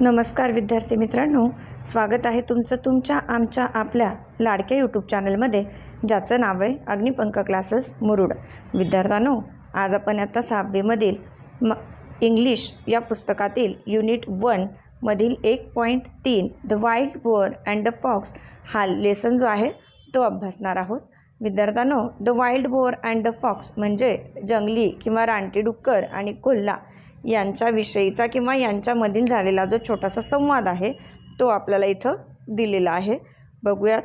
नमस्कार विद्यार्थी मित्रांनो स्वागत आहे तुमचं तुमच्या आमच्या आपल्या लाडक्या यूट्यूब चॅनलमध्ये ज्याचं नाव आहे अग्निपंख क्लासेस मुरुड. विद्यार्थ्यांनो आज आपण आता सहावीमधील म इंग्लिश या पुस्तकातील युनिट वनमधील एक पॉईंट तीन the wild boar and the fox हा लेसन जो आहे तो अभ्यासणार आहोत. विद्यार्थ्यांनो the wild boar and the fox म्हणजे जंगली किंवा रानटी डुक्कर आणि कोल्हा यांच्याविषयीचा किंवा यांच्यामधील झालेला जो छोटासा संवाद आहे तो आपल्याला इथं दिलेला आहे. बघूयात.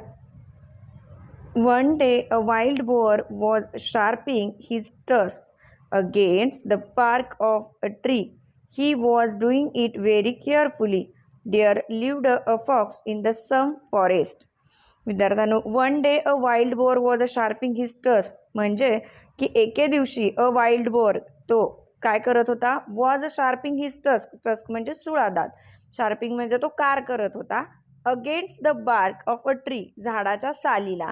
One day a wild boar was sharping his trust against the bark of a tree he was doing it very carefully there lived a fox in the same forest विद्यार्थ्यांनो one day a wild boar was a sharping his trust म्हणजे की एके दिवशी अ wild bore तो काय करत होता? Was a sharpening his tusk tusk म्हणजे सुळादात शार्पिंग म्हणजे तो कार करत होता. Against the bark of a tree झाडाच्या सालीला.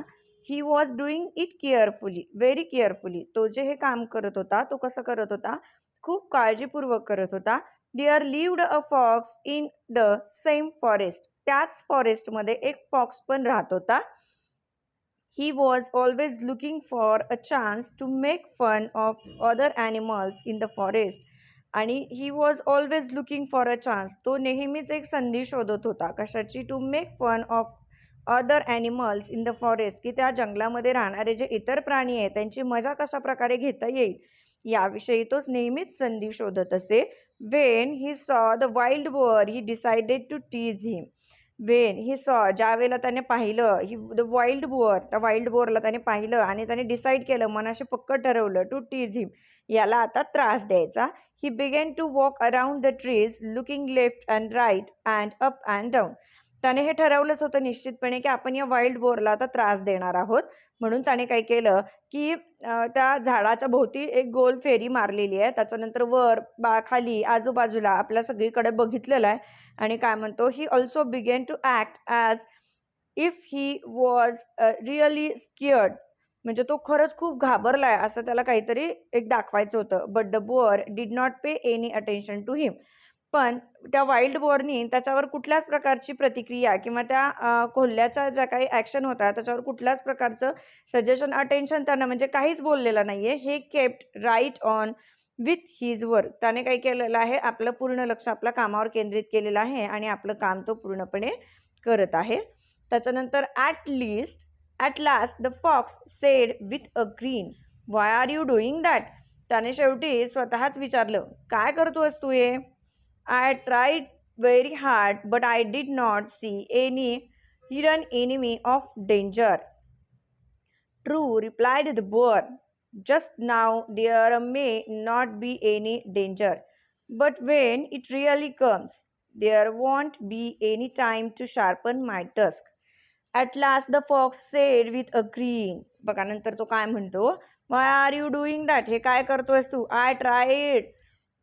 He was doing it carefully very carefully तो जे हे काम करत होता तो कसं करत होता? खूप काळजीपूर्वक करत होता. There lived a fox in the same forest त्याच फॉरेस्टमध्ये एक फॉक्स पण राहत होता. He was always looking for a chance to make fun of other animals in the forest आणि he was always looking for a chance तो नेहमीच एक संधी शोधत होता कशाची? To make fun of other animals in the forest की त्या जंगलामध्ये राहणारे जे इतर प्राणी आहेत त्यांची मजा कशा प्रकारे घेता येईल? याविषयी तोच नेहमीच संधी शोधत असे. When he saw the wild boar he decided to tease him when he saw ज्या वेळेला त्याने पाहिलं ही द वाईल्ड बोअर त्या वाईल्ड बोअरला त्याने पाहिलं आणि त्याने डिसाईड केलं मनाशी पक्क ठरवलं टू टीज हिम याला आता त्रास द्यायचा. He began to walk around the trees looking left and right and up and down त्याने हे ठरवलंच होतं निश्चितपणे की आपण या वाईल्ड बोअरला आता त्रास देणार आहोत. म्हणून त्याने काय केलं की त्या झाडाच्या भोवती एक गोल फेरी मारलेली आहे. त्याच्यानंतर वर बा खाली आजूबाजूला आपल्या सगळीकडे बघितलेलं आहे. आणि काय म्हणतो he also began to act as if he was really scared म्हणजे तो खरंच खूप घाबरला आहे असं त्याला काहीतरी एक दाखवायचं होतं. But the boar did not pay any attention to him पण त्या वाईल्ड बोअरनी त्याच्यावर कुठल्याच प्रकारची प्रतिक्रिया किंवा त्या अं, कोल्ह्याच्या ज्या काही ॲक्शन होता त्याच्यावर कुठल्याच प्रकारचं सजेशन अटेन्शन त्यानं म्हणजे काहीच बोललेलं नाही आहे he kept right on with his work त्याने काय केलेलं आहे? आपलं पूर्ण लक्ष आपल्या कामावर केंद्रित केलेलं आहे आणि आपलं काम तो पूर्णपणे करत आहे. त्याच्यानंतर at least at last the fox said with a grin why are you doing that त्याने शेवटी स्वतःच विचारलं काय करतोस तू हे? I tried very hard but I did not see any hidden enemy of danger true replied the boar just now there may not be any danger but when it really comes there won't be any time to sharpen my tusk at last the fox said with a grin बघा नंतर तो काय म्हणतो why are you doing that हे काय करतोयस तू I tried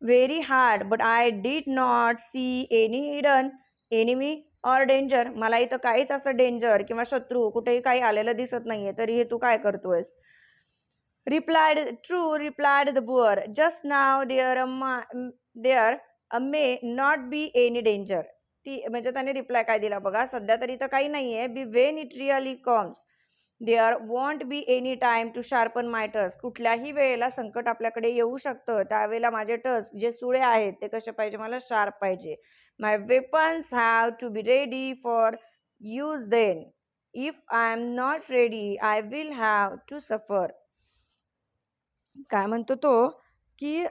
very hard but I did not see any hidden enemy or danger मला इथं काहीच असं डेंजर किंवा शत्रू कुठेही काही आलेलं दिसत नाही आहे तरी हे तू काय करतोयस? Replied true replied the boar just now there there ma- there a may not be any danger ती म्हणजे त्याने रिप्लाय काय दिला बघा सध्या तरी तर काही नाही आहे be when it really comes there won't be any time to sharpen my tusk. कुठल्याही वेळेला संकट आपल्याकडे येऊ शकतं त्यावेळेला माझे टस जे सुळे आहेत ते कसे पाहिजे? मला शार्प पाहिजे. My weapons have to be ready for use then. If I am not ready I will have to suffer. काय म्हणतो तो? की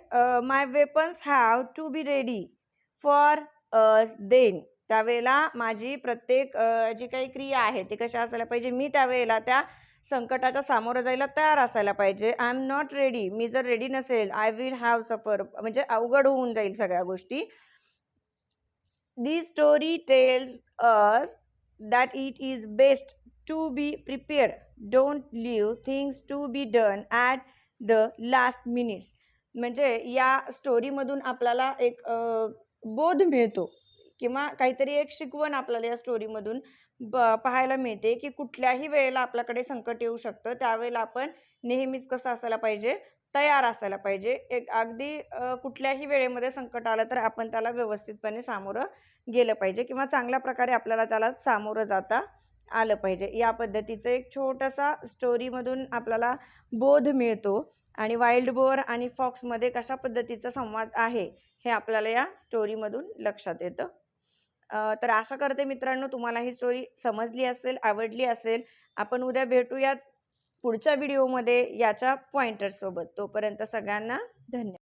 my weapons have to be ready for us then. त्यावेळेला माझी प्रत्येक जी काही क्रिया आहे ती कशा असायला पाहिजे मी त्यावेळेला त्या संकटाच्या सामोरं जायला तयार असायला पाहिजे. आय एम नॉट रेडी मी जर रेडी नसेल आय विल हॅव सफर म्हणजे अवघड होऊन जाईल सगळ्या गोष्टी. The story tells us that it is best to be prepared don't leave things to be done at the last minutes म्हणजे या स्टोरीमधून आपल्याला एक बोध मिळतो. किंवा काहीतरी एक शिकवण आपल्याला या स्टोरीमधून ब पाहायला मिळते की कुठल्याही वेळेला आपल्याकडे संकट येऊ शकतं. त्यावेळेला आपण नेहमीच कसं असायला पाहिजे? तयार असायला पाहिजे. एक अगदी कुठल्याही वेळेमध्ये संकट आलं तर आपण त्याला व्यवस्थितपणे सामोरं गेलं पाहिजे किंवा चांगल्या प्रकारे आपल्याला त्याला सामोरं जाता आलं पाहिजे. या पद्धतीचं एक छोटासा स्टोरीमधून आपल्याला बोध मिळतो आणि वाईल्ड बोअर आणि फॉक्समध्ये कशा पद्धतीचा संवाद आहे हे आपल्याला या स्टोरीमधून लक्षात येतं. तर आशा करते मित्रांनो तुम्हाला ही स्टोरी समजली असेल आवडली असेल. आपण उद्या भेटूयात पुढच्या व्हिडिओमध्ये याच्या पॉइंटर्ससोबत तोपर्यंत सगळ्यांना धन्यवाद